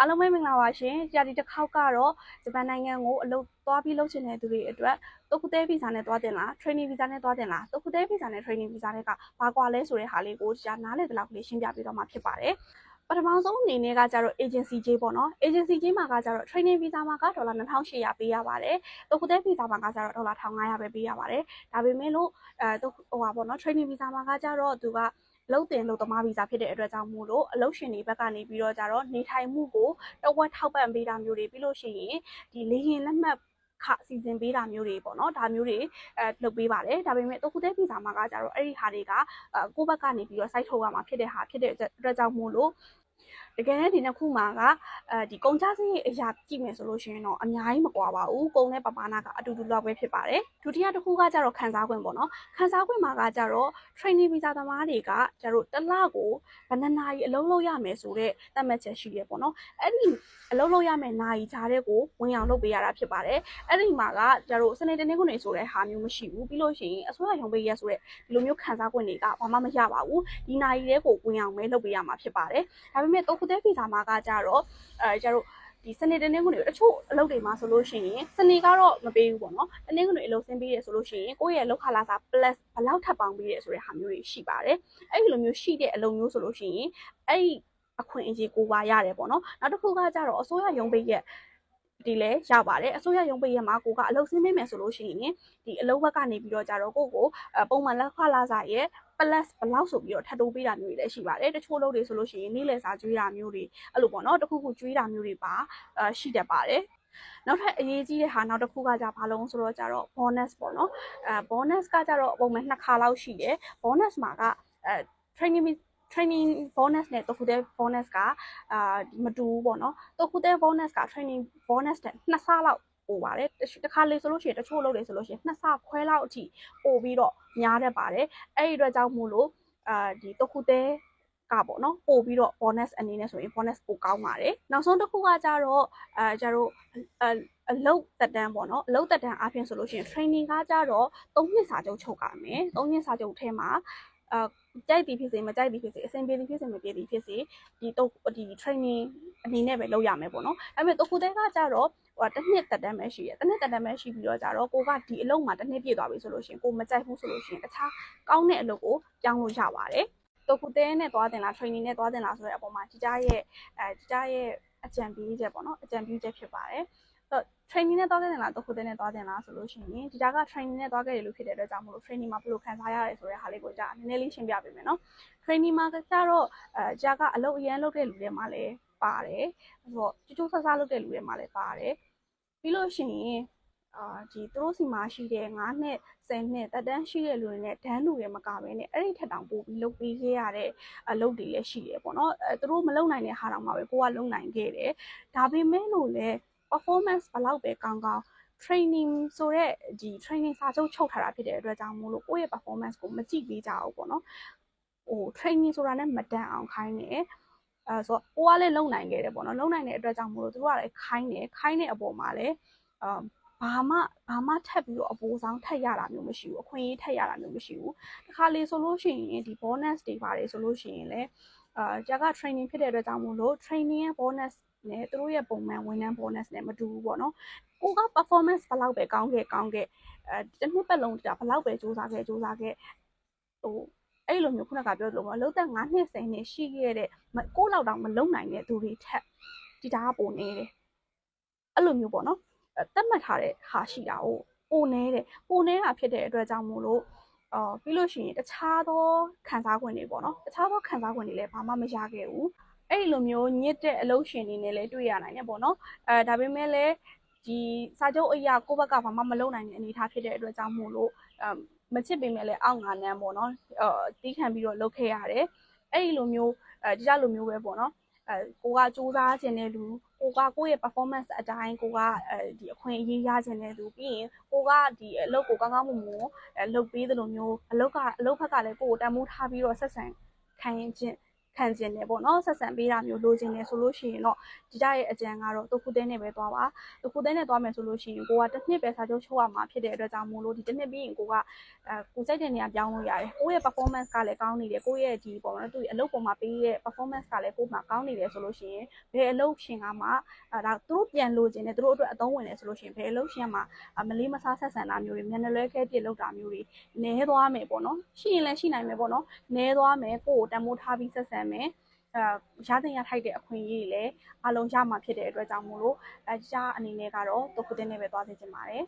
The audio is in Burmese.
အားလုံးပဲမင်္ဂလာပါရှင်ကြာဒီတစ်ခေါက်ကတော့ဂျပန်နိုင်ငံကိုအလုပ်သွားပြီးလုပ်ချင်တဲ့သူတွေအတွက်တုတ်ခုသေးဗီဇာနဲ့သွားတင်လား training visa နဲ့သွားတင်လားတုတ်ခုသေးဗီဇာနဲ့ training visa တွေကဘာကွာလဲဆိုတဲ့ဟာလေးကိုကြာနားလည်တဲ့လောက်ကလေးရှင်းပြပေးတော့မှာဖြစ်ပါတယ်ပထမဆုံးအနေနဲ့ကကျတော့ agency ကြီးပေါ့နော် agency ကြီးမှာကကျတော့ training visa မှာကဒေါ်လာ2800ပေးရပါတယ်။တုတ်ခုသေး visa မှာကကျတော့ဒေါ်လာ1500ပဲပေးရပါတယ်။ဒါပေမဲ့လို့အဲဟိုပါပေါ့နော် training visa မှာကကျတော့သူက လုံတင်လုံသမားဗီဇာဖြစ်တဲ့အတွက်ကြောင့်မို့လို့အလုပ်ရှင်တွေဘက်ကနေပြီးတော့ကြတော့နေထိုင်မှုကိုတဝက်ထောက်ပံ့ပေးတာမျိုးတွေပြီးလို့ရှိရင်ဒီလေရင်လက်မှတ်ခစီစဉ်ပေးတာမျိုးတွေပေါ့နော်ဒါမျိုးတွေအဲလုပ်ပေးပါတယ်ဒါပေမဲ့တုတ်ခုသေးဗီဇာမှာကကြတော့အဲ့ဒီဟာတွေကကိုယ့်ဘက်ကနေပြီးတော့ site ထုတ်ရမှာဖြစ်တဲ့ဟာဖြစ်တဲ့အတွက်ကြောင့်မို့လို့ တကယ်နဲ့ဒီနှစ်ခုမှာကအဲဒီကုန်ကြစည်အရာကြည့်မယ်ဆိုလို့ရှိရင်တော့အများကြီးမကွာပါဘူးကုန်တဲ့ပမာဏကအတူတူလောက်ပဲဖြစ်ပါတယ်ဒုတိယတစ်ခုကကြတော့ခန်းစားခွင့်ပေါ့နော်ခန်းစားခွင့်မှာကကြတော့ training visa သမားတွေကကျတို့တစ်လကိုဘယ်နှစ်နာရီအလုပ်လုပ်ရမယ်ဆိုတော့သတ်မှတ်ချက်ရှိရပေါ့နော်အဲ့ဒီအလုပ်လုပ်ရမယ်နာရီကြားတဲ့ကိုဝင်အောင်လုပ်ပေးရတာဖြစ်ပါတယ်အဲ့ဒီမှာကကျတို့စနေတနေ့ခုနေဆိုတဲ့ဟာမျိုးမရှိဘူးပြီးလို့ရှိရင်အစိုးရရုံးပေးရဆိုတဲ့ဒီလိုမျိုးခန်းစားခွင့်တွေကဘာမှမရပါဘူးဒီနာရီတဲ့ကိုဝင်အောင်ပဲလုပ်ပေးရမှာဖြစ်ပါတယ်ဒါပေမဲ့တုတ်ခုတဲ့ဗီဇာမှာကကြတော့အဲကျတို့ဒီစနေတနေ့ခုနေတချို့အလုပ်တွေမှာဆိုလို့ရှိရင်စနေကတော့မပေးဘူးပေါ့နော်တနေ့ခုနေအလုပ်ဆင်းပေးရဆိုလို့ရှိရင်ကိုယ့်ရဲ့လောက်ခလာစာ plus ဘလောက်ထပ်ပေါင်းပေးရဆိုတဲ့ဟာမျိုးတွေရှိပါတယ်အဲ့ဒီလိုမျိုးရှိတဲ့အလုပ်မျိုးဆိုလို့ရှိရင်အဲ့ဒီအခွင့်အရေးကိုပါရတယ်ပေါ့နော်နောက်တစ်ခုကကြတော့အစိုးရရုံးပေးရက်ဒီလဲရပါတယ်အစိုးရရုံးပိတ်ရက်မှာကိုကအလုပ်ဆင်းပေးမယ်ဆိုလို့ရှိရင်ဒီအလုပ်ဘက်ကနေပြီးတော့ကြတော့ကိုကိုပုံမှန်လက်ခွလာစာရဲ့ plus ဘလောက်ဆိုပြီးတော့ထပ်တိုးပေးတာမျိုးတွေလည်းရှိပါတယ်တချို့လုပ်တွေဆိုလို့ရှိရင်နေ့လည်စာကျွေးတာမျိုးတွေအဲ့လိုပေါ့နော်တခုခုကျွေးတာမျိုးတွေပါရှိတတ်ပါတယ်နောက်ထပ်အရေးကြီးတဲ့ဟာနောက်တစ်ခုကじゃဘာလုံးဆိုတော့ကြတော့ bonus ပေါ့နော်အဲ bonus ကကြတော့ပုံမှန်နှစ်ခါလောက်ရှိတယ် bonus မှာကအဲ training training bonus နဲ့တခုတည်း bonus ကအာမတူဘူးပေါ့နော်တခုတည်း bonus က training bonus တဲ့နှစ်ဆလောက် ပိုပါတယ်တခါလေဆိုလို့ရှိရင်တချို့လုပ်တယ်ဆိုလို့ရှိရင်နှစ်ဆခွဲလောက်အထိပိုပြီးတော့များတတ်ပါတယ်အဲ့ဒီအတွက်ကြောင့်မို့လို့အာဒီတခုတည်းကပေါ့နော်ပို့ပြီးတော့ bonus အနေနဲ့ဆိုရင် bonus ပိုကောင်းပါတယ်နောက်ဆုံးတစ်ခုကကြတော့အဲကျတော့အလုပ်တက်တန်းပေါ့နော်အလုပ်တက်တန်းအပြင်ဆိုလို့ရှိရင် training ကကြတော့၃နှစ်စာချုပ်ချုပ်ရမယ်၃နှစ်စာချုပ်ထဲမှာ အာကြိုက်သည်ဖြစ်စေမကြိုက်သည်ဖြစ်စေအဆင်ပြေသည်ဖြစ်စေမပြေသည်ဖြစ်စေဒီတော့ဒီ training အနေနဲ့ပဲလုပ်ရမယ်ပေါ့နော်အဲ့မဲ့တခုတည်းကကြတော့ဟိုတစ်နှစ်တက်တန်းပဲရှိရတစ်နှစ်တက်တန်းပဲရှိပြီးတော့ကြတော့ကိုကဒီအလုပ်မှာတစ်နှစ်ပြည့်သွားပြီဆိုလို့ရှိရင်ကိုမကြိုက်ဘူးဆိုလို့ရှိရင်တခြားကောင်းတဲ့အလုပ်ကိုပြောင်းလို့ရပါတယ်တခုတည်းနဲ့သွားတင်လား training နဲ့သွားတင်လားဆိုတဲ့အပေါ်မှာជីကြားရဲ့အဲជីကြားရဲ့အကြံပေးချက်ပေါ့နော်အကြံပြုချက်ဖြစ်ပါတယ်တော့ training နဲ့သွားခဲ့တယ်လားတခုတည်းနဲ့သွားတယ်လားဆိုလို့ရှိရင်ဒီတာက training နဲ့သွားခဲ့တယ်လို့ဖြစ်တဲ့အတွက်ကြောင့်မလို့ training မှာဘယ်လိုခံစားရတယ်ဆိုတဲ့ဟာလေးကိုကြာနည်းနည်းလေးရှင်းပြပေးမယ်နော် training မှာကျတော့အဲကြာကအလုပ်အရန်လုပ်တဲ့လူတွေမှာလည်းပါတယ်ဆိုတော့ကြိုးကြိုးဆဆလုပ်တဲ့လူတွေမှာလည်းပါတယ်ပြီးလို့ရှိရင်အာဒီသူတို့စီမှာရှိတဲ့9နှစ်10နှစ်တက်တန်းရှိတဲ့လူတွေနဲ့ဒန်းလူတွေမကဘဲနဲ့အဲ့ဒီထက်တောင်ပိုပြီးလုပ်ပေးခဲ့ရတဲ့အလုပ်တွေလည်းရှိတယ်ပေါ့နော်အဲသူတို့မလုပ်နိုင်တဲ့ဟာတောင်မှပဲကိုကလုပ်နိုင်ခဲ့တယ်ဒါပေမဲ့လို့လည်း performance ဘလောက်ပဲကောင်းကောင်း training ဆိုတဲ့ဒီ training စာချုပ်ချုပ်ထားတာဖြစ်တဲ့အတွက်ကြောင့်မို့လို့ကိုယ့်ရဲ့ performance ကိုမကြည့်ပေးကြဘူးပေါ့နော်ဟို training ဆိုတာနဲ့မတန်အောင်ခိုင်းနေအဲဆိုတော့ကိုကလည်းလုံနိုင်ခဲ့တယ်ပေါ့နော်လုံနိုင်တဲ့အတွက်ကြောင့်မို့လို့သူတို့ကလည်းခိုင်းတယ်ခိုင်းတဲ့အပေါ်မှာလည်းအာဘာမှဘာမှထပ်ပြီးတော့အပိုးဆောင်ထက်ရတာမျိုးမရှိဘူးအခွင့်အရေးထက်ရတာမျိုးမရှိဘူးတခါလေဆိုလို့ရှိရင်ဒီ bonus တွေပါတယ်ဆိုလို့ရှိရင်လည်းအာကြာက training ဖြစ်တဲ့အတွက်ကြောင့်မို့လို့ training ရဲ့ bonus နဲ့သူတို့ရဲ့ပုံမှန်ဝန်ထမ်း bonus နဲ့မတူဘူးပေါ့နော်ကိုက performance ဘလောက်ပဲကောင်းခဲ့ကောင်းခဲ့အဲတစ်နှစ်ပတ်လုံးကြာဘလောက်ပဲစူးစမ်းခဲ့စူးစမ်းခဲ့ဟိုအဲ့လိုမျိုးခုနကပြောသလိုပေါ့လုံးသက်9နှစ်10နှစ်ရှိခဲ့တဲ့ကိုလောက်တောင်မလုံနိုင်တဲ့သူတွေထက်ဒီတာကပိုနေတယ်အဲ့လိုမျိုးပေါ့နော်တတ်မှတ်ထားတဲ့ဟာရှိတာကိုပိုနေတယ်ပိုနေတာဖြစ်တဲ့အတွက်ကြောင့်မို့လို့အော်ပြီးလို့ရှိရင်တခြားသောခံစား권တွေပေါ့နော်တခြားသောခံစား권တွေလည်းဘာမှမရခဲ့ဘူး အဲ့ဒီလိုမျိုးညစ်တဲ့အလုပ်ရှင်တွေနဲ့လည်းတွေ့ရနိုင်တယ်ပေါ့နော်အဲဒါပေမဲ့လည်းဒီစာချုပ်အရာကိုယ့်ဘက်ကဘာမှမလုပ်နိုင်တဲ့အနေအထားဖြစ်တဲ့အတွက်ကြောင့်မို့လို့အမချစ်ပေမဲ့လည်းအောက်ငါနန်းပေါ့နော်အဲတီးခံပြီးတော့လုပ်ခဲ့ရတယ်အဲ့ဒီလိုမျိုးအဲဒီကြလိုမျိုးပဲပေါ့နော်အဲကိုကစူးစမ်းခြင်းတဲ့လူကိုကကိုယ့်ရဲ့ performance အတိုင်းကိုကအဲဒီအခွင့်အရေးရခြင်းတဲ့လူပြီးရင်ကိုကဒီအလုပ်ကိုကောင်းကောင်းမွန်မွန်အဲလုပ်ပေးသလိုမျိုးအလုပ်ကအလုပ်ဘက်ကလည်းကိုယ်ကိုတန်ဖိုးထားပြီးတော့ဆက်ဆံခံရင်ချင်း ခံကျင်တယ်ပေါ့နော်ဆက်ဆံပေးတာမျိုးလိုချင်တယ်ဆိုလို့ရှိရင်တော့ဒီကြရဲ့အကြံကတော့တခုသေးနဲ့ပဲသွားပါတခုသေးနဲ့သွားမယ်ဆိုလို့ရှိရင်ကိုကတစ်နှစ်ပဲစာချုပ်ချုပ်ရမှာဖြစ်တဲ့အတွက်ကြောင့်မို့လို့ဒီတစ်နှစ်ပြီးရင်ကိုကအဲကိုစိတ်တဲ့နေရာပြောင်းလို့ရတယ်ကိုယ့်ရဲ့ performance ကလည်းကောင်းနေတယ်ကိုယ့်ရဲ့ဒီပေါ့နော်သူအလုပ်ပေါ်မှာပေးရဲ့ performance ကလည်းကိုယ်မှာကောင်းနေတယ်ဆိုလို့ရှိရင်ဘယ်အလုပ်ရှင်ကမှအဲဒါသူတို့ပြန်လိုချင်တယ်သူတို့အတွက်အသုံးဝင်တယ်ဆိုလို့ရှိရင်ဘယ်အလုပ်ရှင်ကမှမလေးမစားဆက်ဆံတာမျိုးတွေမျက်နှာလွဲခဲပြစ်လုပ်တာမျိုးတွေနည်းသွားမယ်ပေါ့နော်ရှိရင်လည်းရှိနိုင်မယ်ပေါ့နော်နည်းသွားမယ်ကိုယ့်ကိုတန်ဖိုးထားပြီးဆက်ဆံမယ်အဲရတဲ့ရထိုက်တဲ့အခွင့်အရေးတွေလည်းအလုံးရမှာဖြစ်တဲ့အတွက်ကြောင့်မို့လို့အဲကြားအနေနဲ့ကတော့တုတ်ကုတင်းနဲ့ပဲသွားသိချင်ပါတယ်